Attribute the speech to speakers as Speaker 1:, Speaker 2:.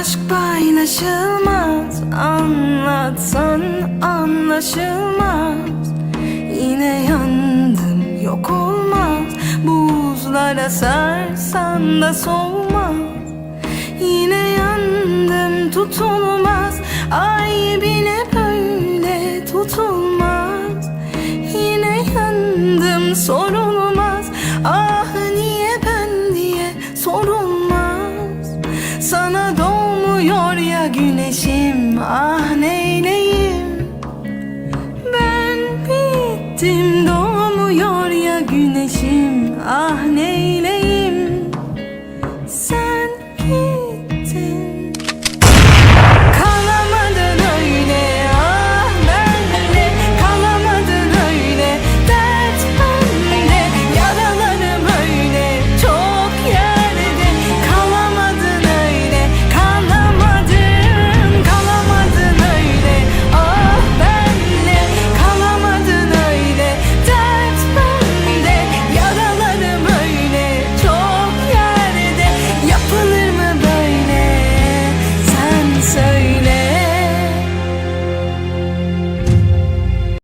Speaker 1: aşk paylaşılmaz. Anlatsan anlaşılmaz. Yine yandım yok olmaz. Buzlara sarsan da soğumaz Yine yandım tutulmaz. Ay bile böyle tutulmaz. Yine yandım sorulmaz. Ah niye ben diye sorulmaz Doğuyor ya güneşim ah neyleyim? Ben bittim doğmuyor ya güneşim ah neyleyim? Sen git